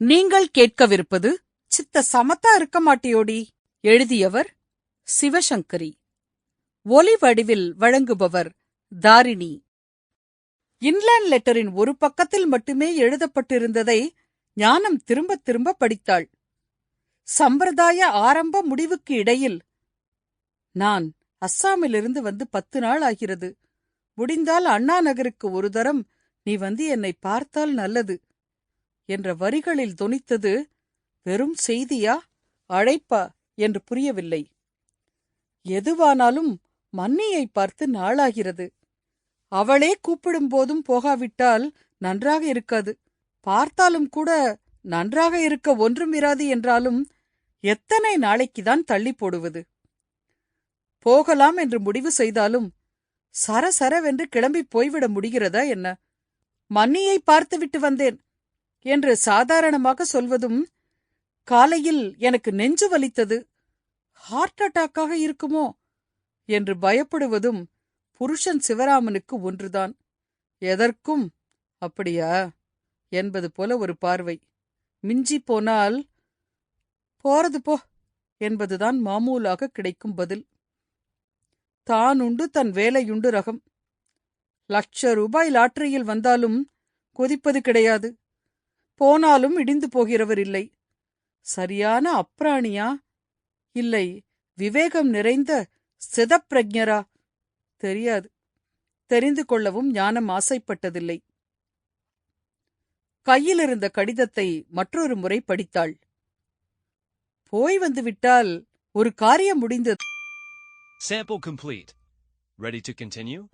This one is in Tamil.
நீங்கள் கேட்கவிருப்பது சித்த சமத்தா இருக்க மாட்டியோடி? எழுதியவர் சிவசங்கரி. ஒலி வடிவில் வழங்குபவர் தாரிணி. இன்லேண்ட் லெட்டரின் ஒரு பக்கத்தில் மட்டுமே எழுதப்பட்டிருந்ததை ஞானம் திரும்ப திரும்ப படித்தாள். சம்பிரதாய ஆரம்ப முடிவுக்கு இடையில் நான் அஸ்ஸாமிலிருந்து வந்து பத்து நாள் ஆகிறது. முடிந்தால் அண்ணா நகருக்கு ஒரு தரம் நீ வந்து என்னை பார்த்தால் நல்லது. என்ற வரிகளில் தொனித்தது வெறும் செய்தியா? அழைப்பா? என்று புரியவில்லை. எதுவானாலும் மன்னியை பார்த்து நாளாகிறது. அவளே கூப்பிடும் போதும் போகாவிட்டால் நன்றாக இருக்காது. பார்த்தாலும் கூட நன்றாக இருக்க ஒன்றும் இராது என்றாலும் எத்தனை நாளைக்குதான் தள்ளி போடுவது? போகலாம் என்று முடிவு செய்தாலும் சரசரவென்று கிளம்பி போய்விட முடிகிறதா என்ன? மன்னியை பார்த்துவிட்டு வந்தேன். என்று சாதாரணமாக சொல்வதும் காலையில் எனக்கு நெஞ்சு வலித்தது. ஹார்ட் அட்டாக்காக இருக்குமோ? என்று பயப்படுவதும் புருஷன் சிவராமனுக்கு ஒன்றுதான். எதற்கும் அப்படியா? என்பது போல ஒரு பார்வை. மிஞ்சி போனால் போறது போ என்பதுதான் மாமூலாக கிடைக்கும் பதில். தானுண்டு தன் வேலையுண்டு ரகம். லட்ச ரூபாய் லாட்டரியில் வந்தாலும் கொதிப்பது கிடையாது. போனாலும் இடிந்து போகிறவர் இல்லை. சரியான அப்ராணியா? இல்லை. விவேகம் நிறைந்த சிதப்பிரஜரா தெரியாது. தெரிந்து கொள்ளவும் ஞானம் ஆசைப்பட்டதில்லை. கையிலிருந்த கடிதத்தை மற்றொரு முறை படித்தாள். போய் வந்து விட்டால் ஒரு காரியம் முடிந்தது. Sample complete. Ready to continue?